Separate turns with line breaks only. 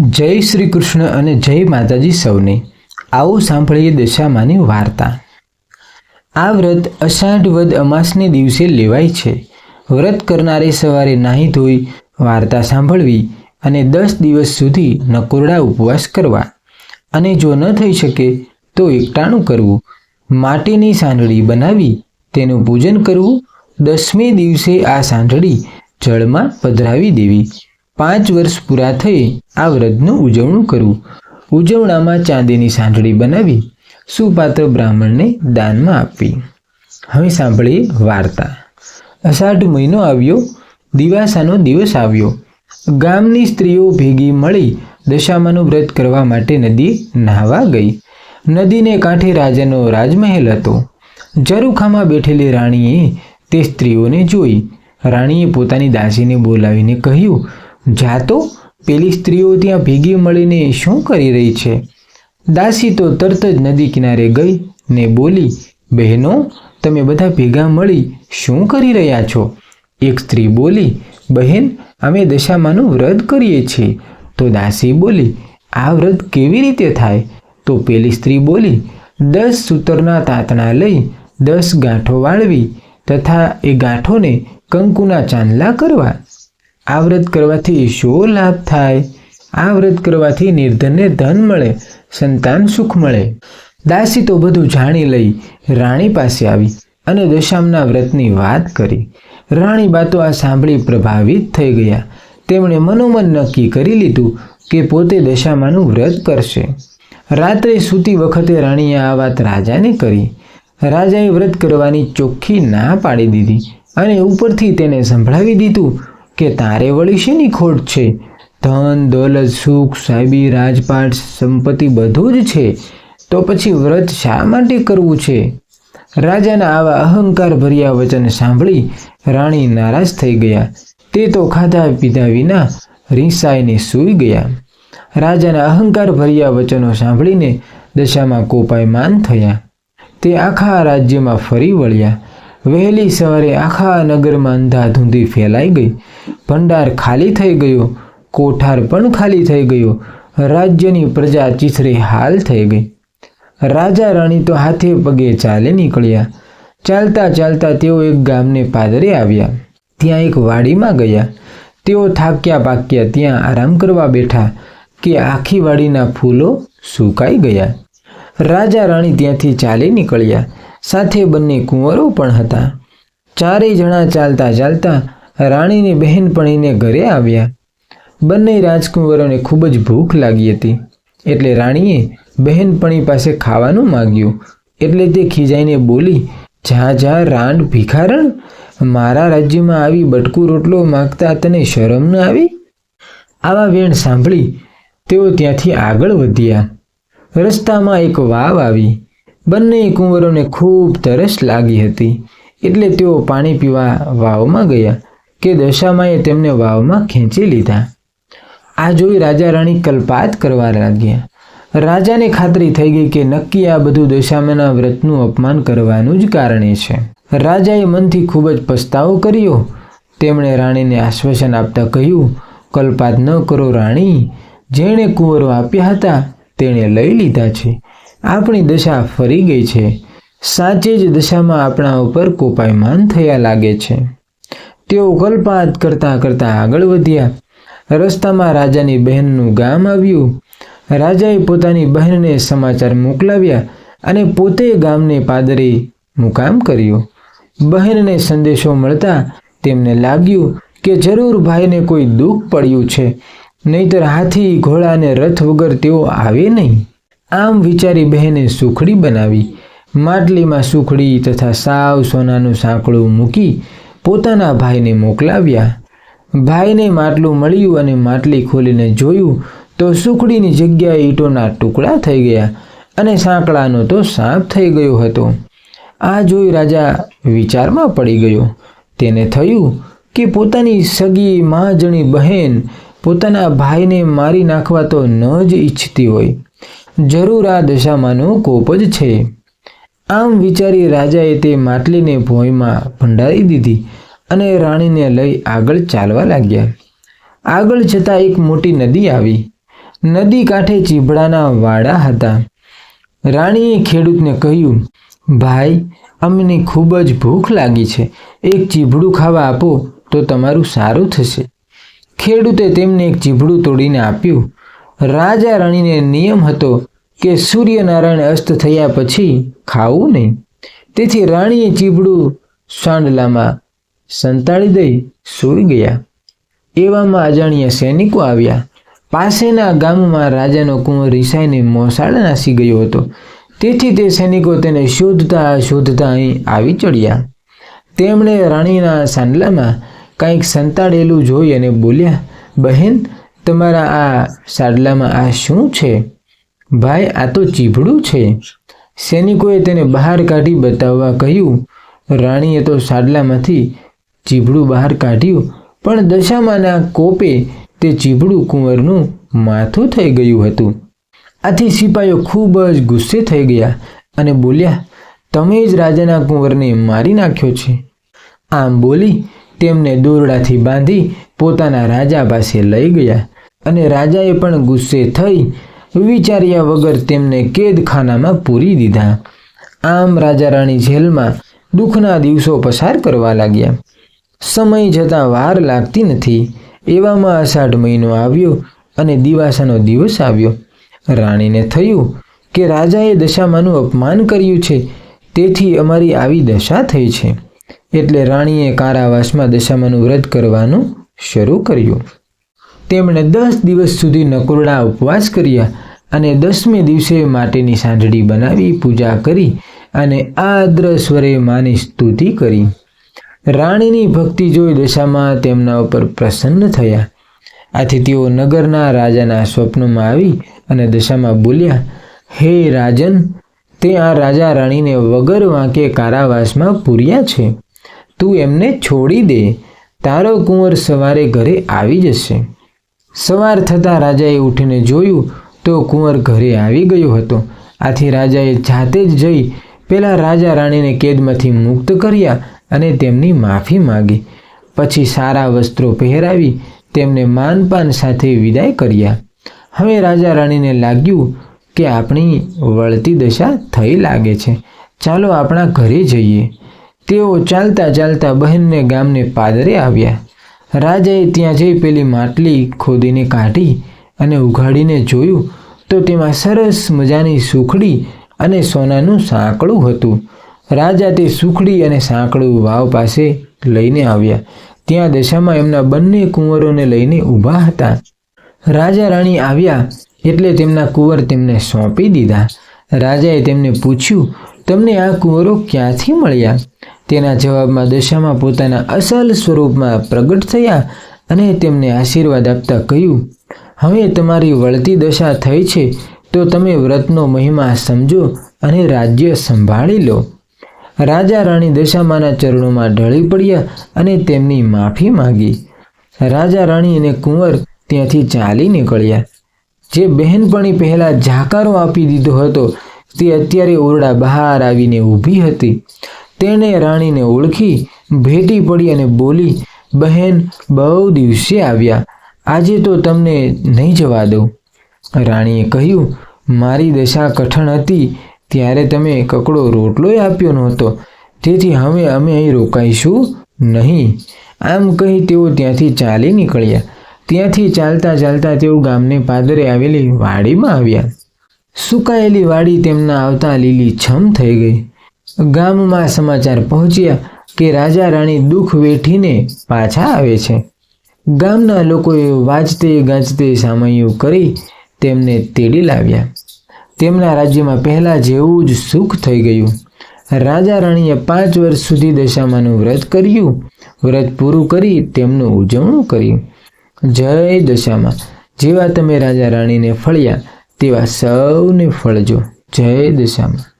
જય શ્રી કૃષ્ણ અને જય માતાજી સૌને. આવો સાંભળીએ દશામાની વાર્તા. આ વ્રત અષાઢ વદ અમાસને દિવસે લેવાય છે. વ્રત કરનારે સવારે નાહી ધોઈ વાર્તા સાંભળવી અને દસ દિવસ સુધી નકોરડા ઉપવાસ કરવા. અને જો ન થઈ શકે તો એકટાણું કરવું. માટીની સાંઢળી બનાવી તેનું પૂજન કરવું. દસમી દિવસે આ સાંઢળી જળમાં પધરાવી દેવી. પાંચ વર્ષ પૂરા થઈ આ વ્રતનું ઉજવણું કરવું ઉજવણામાં ચાંદીની સાંજળી બનાવી સુપાત્ર બ્રાહ્મણને દાનમાં આપવી હવે સાંભળીએ વાર્તા. અષાઢ મહિનો આવ્યો, દિવાસાનો દિવસ આવ્યો. ગામની સ્ત્રીઓ ભેગી મળી દશામાનું વ્રત કરવા માટે નદી નાહવા ગઈ. નદીને કાંઠે રાજાનો રાજમહેલ હતો. જરૂખામાં બેઠેલી રાણીએ તે સ્ત્રીઓને જોઈ. રાણીએ પોતાની દાસીને બોલાવીને કહ્યું જાતો પેલી સ્ત્રીઓ ત્યાં ભેગી મળીને શું કરી રહી છે? દાસી તો તરત જ નદી કિનારે ગઈ ને બોલી, બહેનો, તમે બધા ભેગા મળી શું કરી રહ્યા છો? એક સ્ત્રી બોલી, બહેન, અમે દશામાનું વ્રત કરીએ છીએ. તો દાસી બોલી, આ વ્રત કેવી રીતે થાય? તો પેલી સ્ત્રી બોલી, દસ સૂતરના તાતણા લઈ દસ ગાંઠો વાળવી તથા એ ગાંઠોને કંકુના ચાંદલા કરવા. આ વ્રત કરવાથી શો લાભ થાય? આ વ્રત કરવાથી નિર્ધનને ધન મળે, સંતાન સુખ મળે. દાસી તો બધું જાણી લઈ રાણી પાસે આવી અને દશામના વ્રતની વાત કરી. રાણી બાતો આ સાંભળી પ્રભાવિત થઈ ગયા. તેમણે મનોમન નક્કી કરી લીધું કે પોતે દશામાનું વ્રત કરશે. રાત્રે સૂતી વખતે રાણીએ આ વાત રાજાને કરી. રાજાએ વ્રત કરવાની ચોખ્ખી ના પાડી દીધી અને ઉપરથી તેને સંભળાવી દીધું કે તારે વળી શેની ખોટ છે? ધન, દોલત, સુખ સાહેબી રાજપાટ, સંપત્તિ બધું જ છે. તો પછી વ્રત શા માટે કરવું છે? રાજાના આવા અહંકાર ભર્યા વચન સાંભળી રાણી નારાજ થઈ ગયા. તે તો ખાધા પીધા વિના રીસાઈને સૂઈ ગયા. રાજાના અહંકાર ભર્યા વચનો સાંભળીને દશામાં કોપાયમાન થયા. તે આખા રાજ્યમાં ફરી વળ્યા. વહેલી સવારે આખા નગરમાં અંધાધૂંધી ફેલાઈ ગઈ. ભંડાર ખાલી થઈ ગયો, કોઠાર પણ ખાલી થઈ ગયો. રાજ્યની પ્રજા ચીથરે હાલ થઈ ગઈ. રાજા રાણી તો હાથે પગે ચાલે નીકળ્યા. ચાલતા ચાલતા તેઓ એક ગામને પાદરે આવ્યા. ત્યાં એક વાડીમાં ગયા. તેઓ થાક્યા પાક્યા ત્યાં આરામ કરવા બેઠા કે આખી વાડીના ફૂલો સુકાઈ ગયા. રાજા રાણી ત્યાંથી ચાલી નીકળ્યા. સાથે બંને કુંવરો પણ હતા. ચારેય જણા ચાલતા ચાલતા રાણીની બહેનપણીને ઘરે આવ્યા. બંને રાજકુંવરોને ખૂબ જ ભૂખ લાગી હતી. એટલે રાણીએ બહેનપણી પાસે ખાવાનું માગ્યું. એટલે તે ખીજાઈને બોલી, જા જા, રાંડ ભિખારણ? મારા રાજ્યમાં આવી બટકું રોટલો માગતા તને શરમ ન આવી? આવા વેણ સાંભળી તેઓ ત્યાંથી આગળ વધ્યા. રસ્તામાં એક વાવ આવી. બંને કુંવરોને ખૂબ તરસ લાગી હતી. એટલે તેઓ પાણી પીવા વાવમાં ગયા કે દશામાએ તેમને વાવમાં ખેંચી લીધા. આ જોઈ રાજા રાણી કલ્પાત કરવા લાગ્યા. રાજાને ખાતરી થઈ ગઈ કે નક્કી આ બધું દશામાના વ્રતનું અપમાન કરવાનું જ કારણે છે. રાજાએ મનથી ખૂબ જ પસ્તાવો કર્યો. તેમણે રાણીને આશ્વાસન આપતા કહ્યું, કલ્પાત ન કરો રાણી. જેણે કુંવરો આપ્યા હતા, તેણે લઈ લીધા છે. આપણી દશા ફરી ગઈ છે. સાચે જ દશામાં આપણા ઉપર કોપાયમાન થયા લાગે છે. તેઓ કલ્પાત કરતાં કરતાં આગળ વધ્યા. રસ્તામાં રાજાની બહેનનું ગામ આવ્યું. રાજાએ પોતાની બહેનને સમાચાર મોકલાવ્યા અને પોતે ગામને પાદરે મુકામ કર્યો. બહેનને સંદેશો મળતા તેમને લાગ્યું કે જરૂર ભાઈને કોઈ દુઃખ પડ્યું છે. નહીતર હાથી, ઘોડા અને રથ વગર તેઓ આવે નહીં. આમ વિચારી બહેને સુખડી બનાવી, માટલીમાં સુખડી તથા સાવ સોનાનું સાંકળું મૂકી પોતાના ભાઈને મોકલાવ્યા. ભાઈને માટલું મળ્યું અને માટલી ખોલીને જોયું તો સુખડીની જગ્યાએ ઈંટોના ટુકડા થઈ ગયા અને સાંકળાનો તો સાપ થઈ ગયો હતો. આ જોઈ રાજા વિચારમાં પડી ગયો. તેને થયું કે પોતાની સગી મહાજણી બહેન પોતાના ભાઈને મારી નાખવા તો ન જ ઈચ્છતી હોય. જરૂર આ દશામાંનો કોપ જ છે. આમ વિચારી રાજાએ તે માટલીને ભોંયમાં ભંડારી દીધી અને રાણીને લઈ આગળ ચાલવા લાગ્યા. આગળ જતાં એક મોટી નદી આવી. નદી કાંઠે ચીભડાના વાડા હતા. રાણીએ ખેડૂતને કહ્યું, ભાઈ, અમને ખૂબ જ ભૂખ લાગી છે. એક ચીભડું ખાવા આપો તો તમારું સારું થશે. ખેડૂતે તેમને એક ચીભડું તોડીને આપ્યું. રાજા રાણીને નિયમ હતો કે સૂર્યનારાયણ અસ્ત થયા પછી ખાવું નહીં. તેથી રાણીએ ચીબડું સાંડલામાં સંતાડી દઈ સૂઈ ગયા. એવામાં અજાણ્યા સૈનિકો આવ્યા. પાસેના ગામમાં રાજાનો કુંવર રિસાઈને મોસાળ નાસી ગયો હતો. તેથી તે સૈનિકો તેને શોધતા શોધતા અહીં આવી ચડ્યા. તેમણે રાણીના સાંડલામાં કંઈક સંતાડેલું જોઈ અને બોલ્યા, બહેન તમારા આ સાડલામાં આ શું છે? ભાઈ, આ તો ચીભડું છે. સૈનિકોએ તેને બહાર કાઢી બતાવવા કહ્યું, રાણીએ તો સાડલામાંથી ચીભડું બહાર કાઢ્યું, પણ દશામાના કોપે તે ચીભડું કુંવરનું માથું થઈ ગયું હતું. આથી સિપાઈઓ ખૂબ જ ગુસ્સે થઈ ગયા અને બોલ્યા, તમે જ રાજાના કુંવરને મારી નાખ્યો છે. આમ બોલી તેમને દોરડાથી બાંધી પોતાના રાજા પાસે લઈ ગયા. અને રાજાએ પણ ગુસ્સે થઈ વિચાર્યા વગર તેમને કેદખાનામાં પૂરી દીધા. આમ રાજા રાણી જેલમાં દુઃખના દિવસો પસાર કરવા લાગ્યા. સમય જતાં વાર લાગતી નથી. એવામાં અષાઢ મહિનો આવ્યો અને દિવાસાનો દિવસ આવ્યો. રાણીને થયું કે રાજાએ દશામાનું અપમાન કર્યું છે. તેથી અમારી આવી દશા થઈ છે. એટલે રાણીએ કારાવાસમાં દશામાનું વ્રત કરવાનું શરૂ કર્યું. તેમણે દસ દિવસ સુધી નકોરડા ઉપવાસ કર્યા અને દસમે દિવસે માટેની સાંજડી બનાવી પૂજા કરી અને આદ્ર સ્વરે માની સ્તુતિ કરી. રાણીની ભક્તિ જોઈ દશામાં તેમના ઉપર પ્રસન્ન થયા. આથી તેઓ નગરના રાજાના સ્વપ્નમાં આવી અને દશામાં બોલ્યા, હે રાજન, તે આ રાજા રાણીને વગર વાંકે કારાવાસમાં પૂર્યા છે. તું એમને છોડી દે. તારો કુંવર સવારે ઘરે આવી જશે. સવાર થતાં રાજાએ ઉઠીને જોયું તો કુંવર ઘરે આવી ગયો હતો. આથી રાજાએ જાતે જ જઈ પહેલાં રાજા રાણીને કેદમાંથી મુક્ત કર્યા અને તેમની માફી માગી. પછી સારા વસ્ત્રો પહેરાવી તેમને માનપાન સાથે વિદાય કર્યા. હવે રાજા રાણીને લાગ્યું કે આપણી વળતી દશા થઈ લાગે છે. ચાલો આપણા ઘરે જઈએ. તેઓ ચાલતા ચાલતા બહેનને ગામને પાદરે આવ્યા. રાજાએ ત્યાં જઈ પેલી માટલી ખોદીને કાઢી અને ઉઘાડીને જોયું તો તેમાં સરસ મજાની સુખડી અને સોનાનું સાંકળું હતું. રાજા તે સુખડી અને સાંકળું વાવ પાસે લઈને આવ્યા. ત્યાં દશામાં એમના બંને કુંવરોને લઈને ઊભા હતા. રાજા રાણી આવ્યા એટલે તેમના કુંવર તેમને સોંપી દીધા. રાજાએ તેમને પૂછ્યું તમને આ કુંવરો ક્યાંથી મળ્યા? તેના જવાબમાં દશામાં પોતાના અસલ સ્વરૂપમાં પ્રગટ થયા અને તેમને આશીર્વાદ આપતા કહ્યું, હવે તમારી વળતી દશા થઈ છે, તો તમે વ્રતનો મહિમા સમજો અને રાજ્ય સંભાળી લો. રાજા રાણી દશામાના ચરણોમાં ઢળી પડ્યા અને તેમની માફી માગી. રાજા રાણી અને કુંવર ત્યાંથી ચાલી નીકળ્યા. જે બહેનપણી પહેલાં જાકારો આપી દીધો હતો તે અત્યારે ઓરડા બહાર આવીને ઊભી હતી. તેણે રાણીને ઓળખી, ભેટી પડી અને બોલી, બહેન, બહુ દિવસે આવ્યા. આજે તો તમને નહીં જવા દઉં. રાણીએ કહ્યું, મારી દશા કઠણ હતી. ત્યારે તમે કકડો રોટલોય આપ્યો નહોતો. તેથી હવે અમે અહીં રોકાઈશું નહીં. આમ કહી તેઓ ત્યાંથી ચાલી નીકળ્યા. ત્યાંથી ચાલતા ચાલતા તેઓ ગામને પાદરે આવેલી વાડીમાં આવ્યા. સુકાયેલી વાડી તેમના આવતા લીલી છમ થઈ ગઈ. ગામમાં સમાચાર પહોંચ્યા કે રાજા રાણી દુઃખ વેઠીને પાછા આવે છે. ગામના લોકોએ વાંચતે ગાંચતે સામયું કરી તેમને તેડી લાવ્યા. તેમના રાજ્યમાં પહેલાં જેવું જ સુખ થઈ ગયું. રાજા રાણીએ પાંચ વર્ષ સુધી દશામાનું વ્રત કર્યું. વ્રત પૂરું કરી તેમનું ઉજવણું કર્યું. જય દશામાં. જેવા તમે રાજા રાણીને ફળ્યા તેવા સૌને ફળજો. જય દશામાં